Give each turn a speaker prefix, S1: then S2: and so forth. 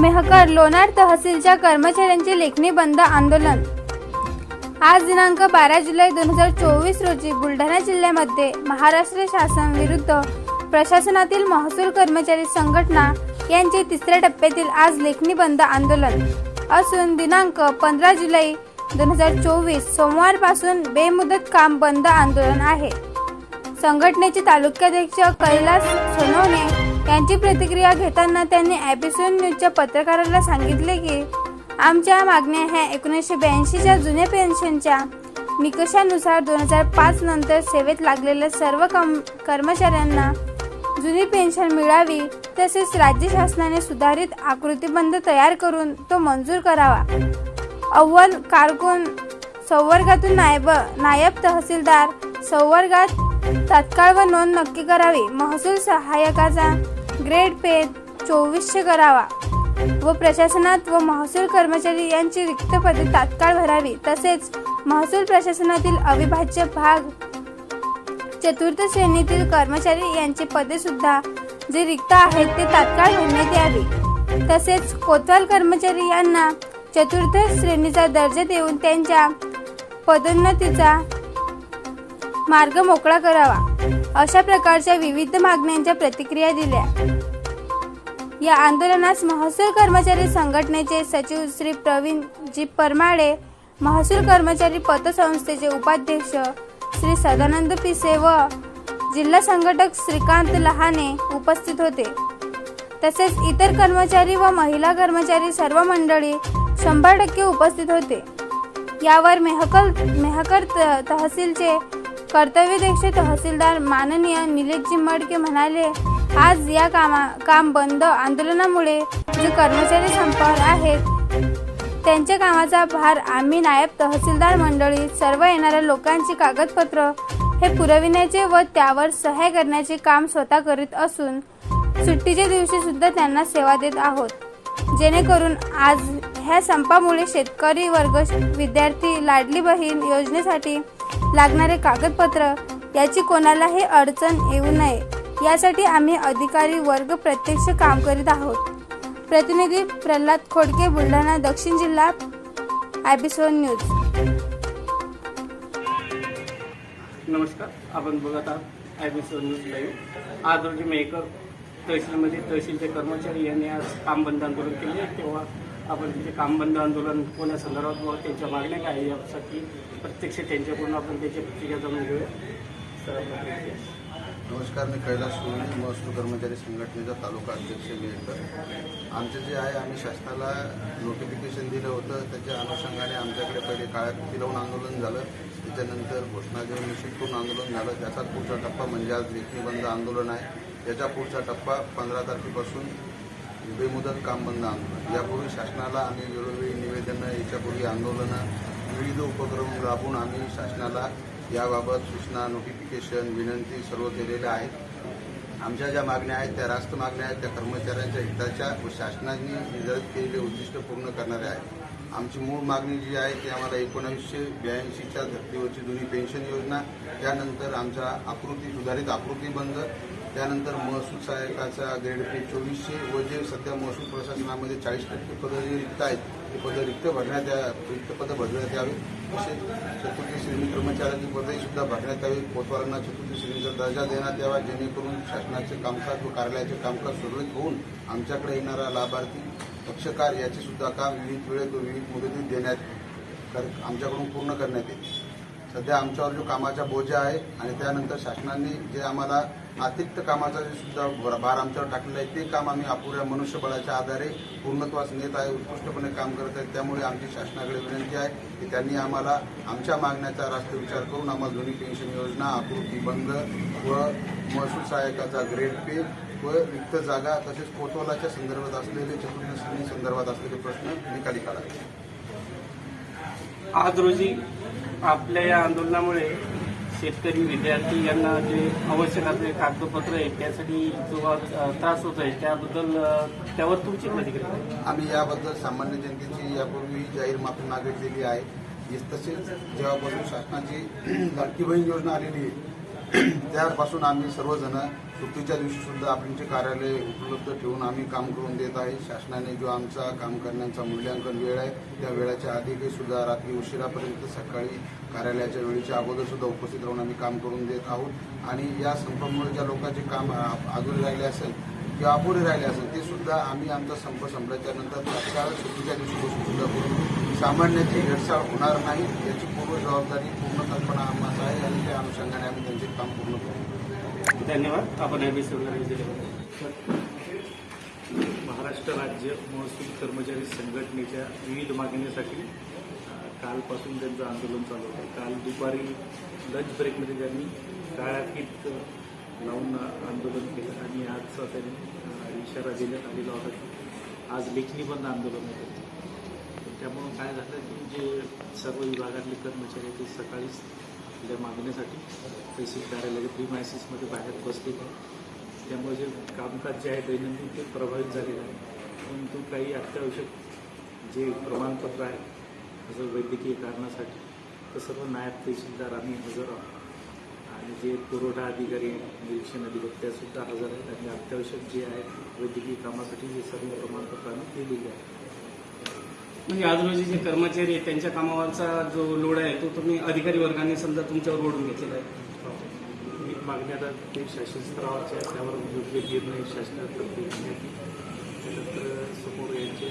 S1: मेहकर लोणार तहसीलच्या कर्मचाऱ्यांचे लेखणी बंद आंदोलन. आज दिनांक बारा जुलै दोन हजार चोवीस रोजी बुलढाणा जिल्ह्यामध्ये महाराष्ट्र शासन विरुद्ध प्रशासनातील महसूल कर्मचारी संघटना यांचे तिसऱ्या टप्प्यातील आज लेखणी बंद आंदोलन. असून दिनांक पंधरा जुलै दोन हजार चोवीस सोमवारपासून बेमुदत काम बंद आंदोलन आहे. संघटनेचे तालुकाध्यक्ष कैलास सोनवणे यांची प्रतिक्रिया घेताना त्यांनी एपिसोड न्यूजच्या पत्रकाराला सांगितले की आमच्या मागण्या ह्या एकोणीसशे ब्याऐंशीच्या जुन्या पेन्शनच्या निकषानुसार दोन हजार पाच नंतर सेवेत लागलेल्या सर्व कम कर्मचाऱ्यांना जुनी पेन्शन मिळावी तसेच राज्य शासनाने सुधारित आकृतीबंध तयार करून तो मंजूर करावा. अव्वल कारकून संवर्गातून नायब नायब तहसीलदार संवर्गात तात्काळ व नोंद नक्की करावी. महसूल सहाय्यकाचा ग्रेड पे चोवीसशे करावा. व प्रशासनात व महसूल कर्मचारी यांची रिक्त पदे तात्काळ भरावी. तसेच महसूल प्रशासनातील अविभाज्य भाग चतुर्थ श्रेणीतील कर्मचारी यांची पदे सुद्धा जे रिक्त आहेत ते तात्काळ भरण्यात यावी. तसेच कोतवाल कर्मचारी यांना चतुर्थ श्रेणीचा दर्जा देऊन त्यांच्या पदोन्नतीचा मार्ग मोकळा करावा. अशा प्रकारच्या विविध मागण्यांच्या प्रतिक्रिया दिल्या. या आंदोलनास महसूल कर्मचारी संघटनेचे सचिव श्री प्रवीण जी परमाळे महसूल कर्मचारी पतसंस्थेचे उपाध्यक्ष श्री सदानंद पिसे व जिल्हा संघटक श्रीकांत लहाने उपस्थित होते. तसेच इतर कर्मचारी व महिला कर्मचारी सर्व मंडळी शंभर टक्के उपस्थित होते. यावर मेहकल मेहकर त- तहसीलचे कर्तव्यदक्ष तहसीलदार माननीय निलेशजी मडके म्हणाले आज या कामा काम बंद आंदोलनामुळे जे कर्मचारी संपावर आहेत त्यांच्या कामाचा भार आम्ही नायब तहसीलदार मंडळी सर्व येणाऱ्या लोकांची कागदपत्र हे पुरविण्याचे व त्यावर सहाय्य करण्याचे काम स्वतः करीत असून सुट्टीच्या दिवशी सुद्धा त्यांना सेवा देत आहोत. जेणेकरून आज ह्या संपामुळे शेतकरी वर्ग विद्यार्थी लाडली बहीण योजनेसाठी लागणारे कागदपत्र याची कोणालाही अडचण येऊ नये. यासाठी आम्ही अधिकारी वर्ग प्रत्यक्ष काम करीत आहोत. प्रतिनिधी प्रल्हाद खोडके बुलढाणा दक्षिण जिल्हा एपिसोड न्यूज.
S2: नमस्कार आपण बघत आहात आय बी न्यूज लाईव्ह. आज रोजी मेकर तहसीलमध्ये तहसीलचे कर्मचारी यांनी आज काम बंद आंदोलन केले तेव्हा आपण तिथे काम बंद आंदोलन कोण्या संदर्भात व त्यांच्या मागण्या काय आहे यासाठी प्रत्यक्ष त्यांच्याकडून आपण त्याची प्रतिक्रिया जाणून घेऊया.
S3: नमस्कार मी कैलास सोनी महसूल कर्मचारी संघटनेचा तालुका अध्यक्ष मेहकर. आमचं जे आहे आम्ही शासनाला नोटिफिकेशन दिलं होतं. त्याच्या अनुषंगाने आमच्याकडे पहिले काळात फिरवून लावून आंदोलन झालं. त्याच्यानंतर घोषणा देऊन निश्चित करून आंदोलन झालं. त्याचा पुढचा टप्पा म्हणजे आज लेखणी बंद आंदोलन आहे. त्याचा पुढचा टप्पा पंधरा तारखेपासून बेमुदत काम बंद आंदोलन. यापूर्वी शासनाला आम्ही वेळोवेळी निवेदनं याच्यापूर्वी आंदोलनं विविध उपक्रम राबवून आम्ही शासनाला याबाबत सूचना नोटिफिकेशन विनंती सर्व केलेल्या आहेत. आमच्या ज्या मागण्या आहेत त्या रास्त मागण्या आहेत त्या कर्मचाऱ्यांच्या हिताच्या व शासनाने निर्धारित केलेले उद्दिष्ट पूर्ण करणाऱ्या आहेत. आमची मूळ मागणी जी आहे ती आम्हाला एकोणावीसशे ब्याऐंशीच्या धर्तीवरची जुनी पेन्शन योजना त्यानंतर आमचा आकृती सुधारित आकृती बंद त्यानंतर महसूल सहाय्यकाचा ग्रेड पे चोवीसशे व जे सध्या महसूल प्रशासनामध्ये चाळीस टक्के पदं जे रिक्त आहेत ते पदं रिक्त भरण्यात या रिक्त पदं भरण्यात यावी. तसेच चतुर्थी श्रेणी कर्मचाऱ्यांची पदही सुद्धा भरण्यात यावी. कोतवालांना चतुर्थी श्रेणीचा दर्जा देण्यात यावा. जेणेकरून शासनाचे कामकाज व कार्यालयाचे कामकाज सुरळीत होऊन आमच्याकडे येणारा लाभार्थी पक्षकार याचे सुद्धा काम विविध वेळेत व विविध मुदतीत देण्यात कर आमच्याकडून पूर्ण करण्यात येईल. सध्या आमच्यावर जो कामाचा बोजा आहे आणि त्यानंतर शासनाने जे आम्हाला अतिरिक्त कामाचा जे सुद्धा भार आमच्यावर टाकलेला आहे ते काम आम्ही अपुऱ्या मनुष्यबळाच्या आधारे पूर्णत्वास नेत आहे उत्कृष्टपणे काम करत आहे. त्यामुळे आमची शासनाकडे विनंती आहे की त्यांनी आम्हाला आमच्या मागण्याचा रास्त विचार करून आम्हाला दोन्ही पेन्शन योजना आकृती बंद व महसूल सहाय्यकाचा ग्रेड पे व रिक्त जागा तसेच कोतवालाच्या संदर्भात असलेले चतुर्थ संदर्भात असलेले प्रश्न निकाली काढावे.
S2: आज रोजी आपल्या या आंदोलनामुळे शेतकरी विद्यार्थी यांना जे आवश्यक असलेले कागदपत्र आहे त्यासाठी जो त्रास होत आहे त्याबद्दल त्यावर तुमची प्रतिक्रिया
S3: आम्ही याबद्दल सामान्य जनतेची यापूर्वी जाहीर माफी मागितलेली आहे. तसेच जेव्हापासून शासनाची लाडकी बहीण योजना आलेली आहे त्यापासून आम्ही सर्वजण सुट्टीच्या दिवशी सुद्धा कार्यालय उपलब्ध ठेवून आम्ही काम करून देत आहे. शासनाने जो आमचा काम करण्याचा मूल्यांकन वेळ आहे त्या वेळाच्या आधी सुद्धा रात्री उशिरापर्यंत सकाळी कार्यालयाच्या वेळेच्या अगोदर सुद्धा उपस्थित राहून आम्ही काम करून देत आहोत. आणि या संपामुळे ज्या लोकांचे काम अधुरे राहिले असेल किंवा अपुरे राहिले असेल ते सुद्धा आम्ही आमचा संप संपल्याच्या नंतर तात्काळ सुट्टीच्या दिवशी सुद्धा करून सामान्याची हेळसाळ होणार नाही याची पूर्ण जबाबदारी पूर्णतःपणा आम्हाला आहे आणि त्या अनुषंगाने आम्ही त्यांचे काम पूर्ण करू.
S2: धन्यवाद. आपण दिले.
S4: महाराष्ट्र राज्य महसूल कर्मचारी संघटनेच्या विविध मागणीसाठी कालपासून त्यांचं आंदोलन चालू होतं. काल दुपारी लंच ब्रेकमध्ये त्यांनी काळ्या लावून आंदोलन केलं आणि आजचा त्यांनी इशारा देण्यात आलेला होता आज लेखणी बंद आंदोलन होतं. त्यामुळं काय झालं की जे सर्व विभागातले कर्मचारी आहेत ते सकाळीच आपल्या मागणीसाठी तहसील कार्यालयाच्या प्रीमायसिसमध्ये बाहेर बसलेले आहे त्यामुळे जे कामकाज जे आहे दैनंदिन ते प्रभावित झालेलं आहे. परंतु काही अत्यावश्यक जे प्रमाणपत्र आहे जसं वैद्यकीय कारणासाठी तर सर्व नायब तहसीलदार आम्ही हजर आहोत. आणि जे पुरवठा अधिकारी निरीक्षण अधिकारी त्यासुद्धा हजर आहेत. आणि अत्यावश्यक जे आहे वैद्यकीय कामासाठी जे सर्व प्रमाणपत्र आम्ही दिलेले आहे.
S2: म्हणजे आज रोजी जे कर्मचारी आहेत त्यांच्या कामावरचा जो लोड आहे तो तुम्ही अधिकारी वर्गाने समजा तुमच्यावर ओढून घेतलेला आहे.
S4: हो. ही. मागणी आता ते शासन स्तरावरचे त्यावर योग्य निर्णय शासनातर्फे त्यानंतर समोर यांचे